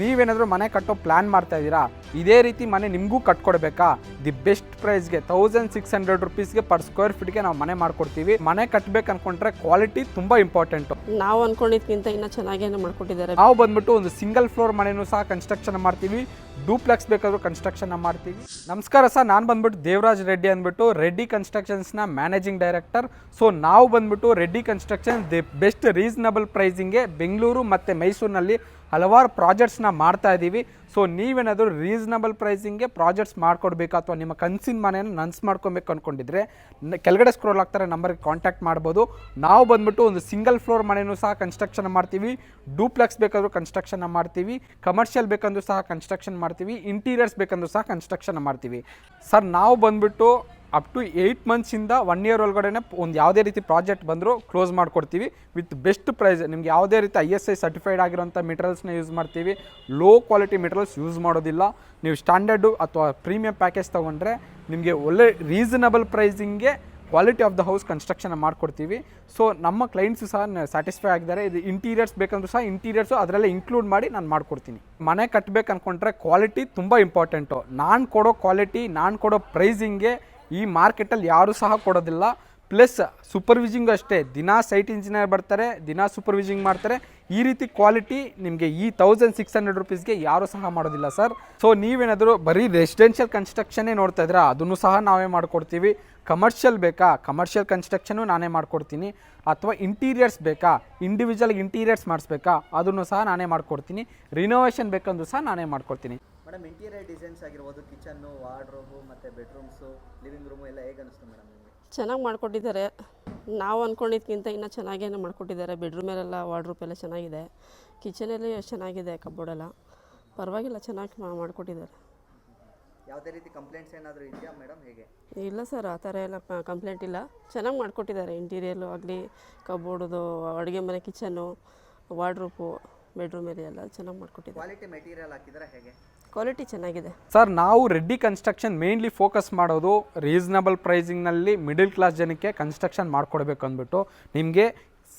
ನೀವೇನಾದರೂ ಮನೆ ಕಟ್ಟೋ ಪ್ಲ್ಯಾನ್ ಮಾಡ್ತಾ ಇದ್ದೀರಾ? ಇದೇ ರೀತಿ ಮನೆ ನಿಮಗೂ ಕಟ್ಕೊಡ್ಬೇಕಾ? ದಿ ಬೆಸ್ಟ್ ಪ್ರೈಸ್ಗೆ ತೌಸಂಡ್ ಸಿಕ್ಸ್ ಹಂಡ್ರೆಡ್ ರುಪೀಸ್ಗೆ ಪರ್ ಸ್ಕ್ವೇರ್ ಫೀಟ್ಗೆ ನಾವು ಮನೆ ಮಾಡ್ಕೊಡ್ತೀವಿ. ಮನೆ ಕಟ್ಟಬೇಕು ಅನ್ಕೊಂಡ್ರೆ ಕ್ವಾಲಿಟಿ ತುಂಬ ಇಂಪಾರ್ಟೆಂಟ್ ನಾವು ಅನ್ಕೊಂಡಿದ್ಕಿಂತ ಇನ್ನೂ ಚೆನ್ನಾಗಿ ಮಾಡ್ಕೊಟ್ಟಿದ್ದಾರೆ. ನಾವು ಬಂದ್ಬಿಟ್ಟು ಒಂದು ಸಿಂಗಲ್ ಫ್ಲೋರ್ ಮನೆನೂ ಸಹ ಕನ್ಸ್ಟ್ರಕ್ಷನ್ ಮಾಡ್ತೀವಿ. ಡೂಪ್ಲೆಕ್ಸ್ ಬೇಕಾದರೂ ಕನ್ಸ್ಟ್ರಕ್ಷನ್ ಮಾಡ್ತೀವಿ. ನಮಸ್ಕಾರ ಸರ್ ನಾನು ಬಂದ್ಬಿಟ್ಟು ದೇವರಾಜ್ ರೆಡ್ಡಿ ಅಂದ್ಬಿಟ್ಟು ರೆಡ್ಡಿ ಕನ್ಸ್ಟ್ರಕ್ಷನ್ಸ್ನ ಮ್ಯಾನೇಜಿಂಗ್ ಡೈರೆಕ್ಟರ್ ಸೊ ನಾವು ಬಂದ್ಬಿಟ್ಟು Reddy construction the best reasonable ಪ್ರೈಸಿಂಗ್ಗೆ Bengaluru ಮತ್ತು ಮೈಸೂರಿನಲ್ಲಿ ಹಲವಾರು ಪ್ರಾಜೆಕ್ಟ್ಸ್ನ ಮಾಡ್ತಾ ಇದ್ದೀವಿ ಸೊ ನೀವೇನಾದರೂ ರೀಸನಬಲ್ ಪ್ರೈಸಿಂಗ್ಗೆ ಪ್ರಾಜೆಕ್ಟ್ಸ್ ಮಾಡ್ಕೊಡ್ಬೇಕು ಅಥವಾ ನಿಮ್ಮ ಕನಸಿನ ಮನೆಯನ್ನು ನನ್ಸ್ ಮಾಡ್ಕೊಬೇಕು ಅಂದ್ಕೊಂಡಿದ್ರೆ ಕೆಳಗಡೆ ಸ್ಕ್ರೋಲ್ ಆಗ್ತಾರೆ ನಂಬರ್ಗೆ ಕಾಂಟ್ಯಾಕ್ಟ್ ಮಾಡ್ಬೋದು. ನಾವು ಬಂದ್ಬಿಟ್ಟು ಒಂದು ಸಿಂಗಲ್ ಫ್ಲೋರ್ ಮನೆಯೂ ಸಹ ಕನ್ಸ್ಟ್ರಕ್ಷನ್ ಮಾಡ್ತೀವಿ. ಡೂಪ್ಲೆಕ್ಸ್ ಬೇಕಾದರೂ ಕನ್ಸ್ಟ್ರಕ್ಷನ್ ಮಾಡ್ತೀವಿ. ಕಮರ್ಷಿಯಲ್ ಬೇಕಂದ್ರೂ ಸಹ ಕನ್ಸ್ಟ್ರಕ್ಷನ್ ಮಾಡ್ತೀವಿ. ಇಂಟೀರಿಯರ್ಸ್ ಬೇಕಂದ್ರೂ ಸಹ ಕನ್ಸ್ಟ್ರಕ್ಷನ್ ಮಾಡ್ತೀವಿ. ಸರ್ ನಾವು ಬಂದ್ಬಿಟ್ಟು ಅಪ್ ಟು ಏಯ್ಟ್ ಮಂತ್ಸಿಂದ ಒನ್ ಇಯರ್ ಒಳಗಡೆ ಒಂದು ಯಾವುದೇ ರೀತಿ ಪ್ರಾಜೆಕ್ಟ್ ಬಂದರೂ ಕ್ಲೋಸ್ ಮಾಡಿಕೊಡ್ತೀವಿ. ವಿತ್ ಬೆಸ್ಟ್ ಪ್ರೈಸ್, ನಿಮ್ಗೆ ಯಾವುದೇ ರೀತಿ ಐ ಎಸ್ ಐ ಸರ್ಟಿಫೈಡ್ ಆಗಿರೋಂಥ ಮೆಟೀರಿಯಲ್ಸ್ನ ಯೂಸ್ ಮಾಡ್ತೀವಿ. ಲೋ ಕ್ವಾಲಿಟಿ ಮೆಟೀರಿಯಲ್ಸ್ ಯೂಸ್ ಮಾಡೋದಿಲ್ಲ. ನೀವು ಸ್ಟ್ಯಾಂಡರ್ಡು ಅಥವಾ ಪ್ರೀಮಿಯಂ ಪ್ಯಾಕೇಜ್ ತೊಗೊಂಡ್ರೆ ನಿಮಗೆ ಒಳ್ಳೆ reasonable ಪ್ರೈಸಿಂಗ್ಗೆ quality of the house construction ಮಾಡಿಕೊಡ್ತೀವಿ. ಸೊ ನಮ್ಮ ಕ್ಲೈಂಟ್ಸು ಸಹ ಸ್ಯಾಟಿಸ್ಫೈ ಆಗಿದ್ದಾರೆ. ಇದು ಇಂಟೀರಿಯರ್ಸ್ ಬೇಕಂದ್ರೂ ಸಹ ಇಂಟೀರಿಯರ್ಸು ಅದರಲ್ಲೇ ಇನ್ಕ್ಲೂಡ್ ಮಾಡಿ ನಾನು ಮಾಡಿಕೊಡ್ತೀನಿ. ಮನೆ ಕಟ್ಟಬೇಕು ಅಂದ್ಕೊಂಡ್ರೆ ಕ್ವಾಲಿಟಿ ತುಂಬ ಇಂಪಾರ್ಟೆಂಟು ನಾನು ಕೊಡೋ ಕ್ವಾಲಿಟಿ ನಾನು ಕೊಡೋ ಪ್ರೈಸಿಂಗ್ಗೆ ಈ ಮಾರ್ಕೆಟಲ್ಲಿ ಯಾರೂ ಸಹ ಕೊಡೋದಿಲ್ಲ. ಪ್ಲಸ್ ಸೂಪರ್ವಿಸಿಂಗ್ ಅಷ್ಟೇ. ದಿನ ಸೈಟ್ ಇಂಜಿನಿಯರ್ ಬರ್ತಾರೆ, ದಿನ ಸೂಪರ್ವಿಸಿಂಗ್ ಮಾಡ್ತಾರೆ. ಈ ರೀತಿ ಕ್ವಾಲಿಟಿ ನಿಮಗೆ ಈ ತೌಸಂಡ್ ಸಿಕ್ಸ್ ಹಂಡ್ರೆಡ್ ರುಪೀಸ್ಗೆ ಯಾರೂ ಸಹ ಮಾಡೋದಿಲ್ಲ ಸರ್ ಸೊ ನೀವೇನಾದರೂ ಬರೀ ರೆಸಿಡೆನ್ಷಿಯಲ್ ಕನ್ಸ್ಟ್ರಕ್ಷನ್ನೇ ನೋಡ್ತಾ ಇದ್ರೆ ಅದನ್ನು ಸಹ ನಾವೇ ಮಾಡಿಕೊಡ್ತೀವಿ. ಕಮರ್ಷಿಯಲ್ ಬೇಕಾ? ಕಮರ್ಷಿಯಲ್ ಕನ್ಸ್ಟ್ರಕ್ಷನು ನಾನೇ ಮಾಡಿಕೊಡ್ತೀನಿ. ಅಥವಾ ಇಂಟೀರಿಯರ್ಸ್ ಬೇಕಾ? ಇಂಡಿವಿಜುವಲ್ ಇಂಟೀರಿಯರ್ಸ್ ಮಾಡಿಸ್ಬೇಕಾ? ಅದನ್ನು ಸಹ ನಾನೇ ಮಾಡಿಕೊಡ್ತೀನಿ. ರಿನೋವೇಷನ್ ಬೇಕಂದ್ರೂ ಸಹ ನಾನೇ ಮಾಡ್ಕೊಡ್ತೀನಿ. ಮೇಡಮ್ ಇಂಟೀರಿಯರ್ ಡಿಸೈನ್ಸ್ ಆಗಿರ್ಬೋದು ಕಿಚನ್ನು ವಾರ್ಡ್ರೋಬು ಮತ್ತು ಬೆಡ್ರೂಮ್ಸು ಲಿವಿಂಗ್ ರೂಮು ಎಲ್ಲ ಹೇಗೆ ಅನಿಸ್ತು ಮೇಡಮ್ ಚೆನ್ನಾಗಿ ಮಾಡಿಕೊಟ್ಟಿದ್ದಾರೆ. ನಾವು ಅಂದ್ಕೊಂಡಿದ್ಕಿಂತ ಇನ್ನೂ ಚೆನ್ನಾಗೇನೋ ಮಾಡಿಕೊಟ್ಟಿದ್ದಾರೆ. ಬೆಡ್ರೂಮಲ್ಲೆಲ್ಲ ವಾರ್ಡ್ರೂಪ್ ಎಲ್ಲ ಚೆನ್ನಾಗಿದೆ. ಕಿಚನಲ್ಲಿ ಚೆನ್ನಾಗಿದೆ ಕಬೋರ್ಡೆಲ್ಲ ಪರವಾಗಿಲ್ಲ ಚೆನ್ನಾಗಿ ಮಾಡಿಕೊಟ್ಟಿದ್ದಾರೆ. ಯಾವುದೇ ರೀತಿ ಕಂಪ್ಲೇಂಟ್ಸ್ ಏನಾದರೂ ಇದೆಯಾ ಮೇಡಮ್? ಹೇಗೆ? ಇಲ್ಲ ಸರ್ ಆ ಥರ ಎಲ್ಲ ಕಂಪ್ಲೇಂಟ್ ಇಲ್ಲ. ಚೆನ್ನಾಗಿ ಮಾಡಿಕೊಟ್ಟಿದ್ದಾರೆ. ಇಂಟೀರಿಯಲ್ಲು ಆಗಲಿ ಕಬೋರ್ಡ್ದು ಅಡುಗೆ ಮನೆ ಕಿಚನ್ನು ವಾರ್ಡ್ರೂಪು ಬೆಡ್ರೂಮಲ್ಲಿ ಎಲ್ಲ ಚೆನ್ನಾಗಿ ಮಾಡಿಕೊಟ್ಟಿದ್ದಾರೆ. ಕ್ವಾಲಿಟಿ ಮೆಟೀರಿಯಲ್ ಹಾಕಿದ್ರೆ ಹೇಗೆ? ಕ್ವಾಲಿಟಿ ಚೆನ್ನಾಗಿದೆ. ಸರ್, ನಾವು ರೆಡ್ಡಿ ಕನ್ಸ್ಟ್ರಕ್ಷನ್ ಮೇನ್ಲಿ ಫೋಕಸ್ ಮಾಡೋದು ರೀಸನಬಲ್ ಪ್ರೈಸಿಂಗ್ನಲ್ಲಿ ಮಿಡಲ್ ಕ್ಲಾಸ್ ಜನಕ್ಕೆ ಕನ್ಸ್ಟ್ರಕ್ಷನ್ ಮಾಡ್ಕೊಡ್ಬೇಕು ಅಂದ್ಬಿಟ್ಟು. ನಿಮಗೆ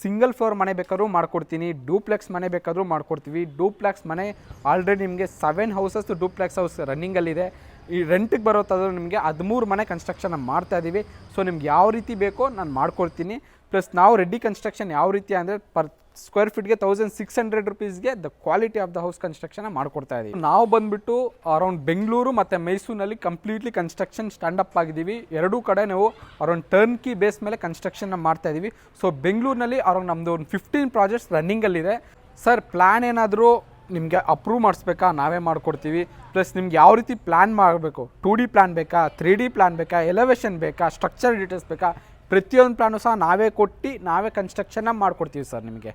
ಸಿಂಗಲ್ ಫ್ಲೋರ್ ಮನೆ ಬೇಕಾದ್ರೂ ಮಾಡ್ಕೊಡ್ತೀನಿ ಡೂಪ್ಲೆಕ್ಸ್ ಮನೆ ಬೇಕಾದರೂ ಮಾಡ್ಕೊಡ್ತೀವಿ. ಡೂಪ್ಲೆಕ್ಸ್ ಮನೆ ಆಲ್ರೆಡಿ ನಿಮಗೆ ಸೆವೆನ್ ಹೌಸಸ್ ಡೂಪ್ಲೆಕ್ಸ್ ಹೌಸ್ ರನ್ನಿಂಗಲ್ಲಿದೆ ಈ ರೆಂಟಿಗೆ ಬರೋತ್ತಾದ್ರೂ ನಿಮಗೆ ಹದಿಮೂರು ಮನೆ ಕನ್ಸ್ಟ್ರಕ್ಷನ್ ಮಾಡ್ತಾ ಇದ್ದೀವಿ ಸೊ ನಿಮ್ಗೆ ಯಾವ ರೀತಿ ಬೇಕೋ ನಾನು ಮಾಡ್ಕೊಡ್ತೀನಿ. ಪ್ಲಸ್ ನಾವು ರೆಡ್ಡಿ ಕನ್ಸ್ಟ್ರಕ್ಷನ್ ಯಾವ ರೀತಿ ಅಂದರೆ ಪರ್ ಸ್ಕ್ವೇರ್ ಫೀಟ್ಗೆ thousand six hundred ರುಪೀಸ್ಗೆ the quality of the house construction ಮಾಡ್ಕೊಡ್ತಾ ಇದೀವಿ. ನಾವು ಬಂದ್ಬಿಟ್ಟು ಅರೌಂಡ್ ಬೆಂಗಳೂರು ಮತ್ತು ಮೈಸೂರಿನಲ್ಲಿ ಕಂಪ್ಲೀಟ್ಲಿ ಕನ್ಸ್ಟ್ರಕ್ಷನ್ ಸ್ಟ್ಯಾಂಡಪ್ ಆಗಿದ್ದೀವಿ. ಎರಡೂ ಕಡೆ ನಾವು ಅರೌಂಡ್ ಟರ್ನ್ ಕಿ ಬೇಸ್ ಮೇಲೆ ಕನ್ಸ್ಟ್ರಕ್ಷನ್ನ ಮಾಡ್ತಾ ಇದ್ದೀವಿ ಸೊ ಬೆಂಗಳೂರಿನಲ್ಲಿ ಅರೌಂಡ್ ನಮ್ಮದು ಒಂದು ಫಿಫ್ಟೀನ್ ಪ್ರಾಜೆಕ್ಟ್ಸ್ ರನ್ನಿಂಗಲ್ಲಿದೆ ಸರ್ ಪ್ಲ್ಯಾನ್ ಏನಾದರೂ ನಿಮಗೆ ಅಪ್ರೂವ್ ಮಾಡಿಸ್ಬೇಕಾ? ನಾವೇ ಮಾಡಿಕೊಡ್ತೀವಿ. ಪ್ಲಸ್ ನಿಮ್ಗೆ ಯಾವ ರೀತಿ ಪ್ಲ್ಯಾನ್ ಮಾಡಬೇಕು? ಟೂ ಡಿ ಪ್ಲ್ಯಾನ್ ಬೇಕಾ? ತ್ರೀ ಡಿ ಪ್ಲ್ಯಾನ್ ಬೇಕಾ? ಎಲೆವೇಷನ್ ಬೇಕಾ? ಸ್ಟ್ರಕ್ಚರ್ ಡೀಟೇಲ್ಸ್ ಬೇಕಾ? ಪ್ರತಿಯೊಂದು ಪ್ಲ್ಯಾನು ಸಹ ನಾವೇ ಕೊಟ್ಟು ನಾವೇ ಕನ್ಸ್ಟ್ರಕ್ಷನ್ನ ಮಾಡಿಕೊಡ್ತೀವಿ ಸರ್ ನಿಮಗೆ.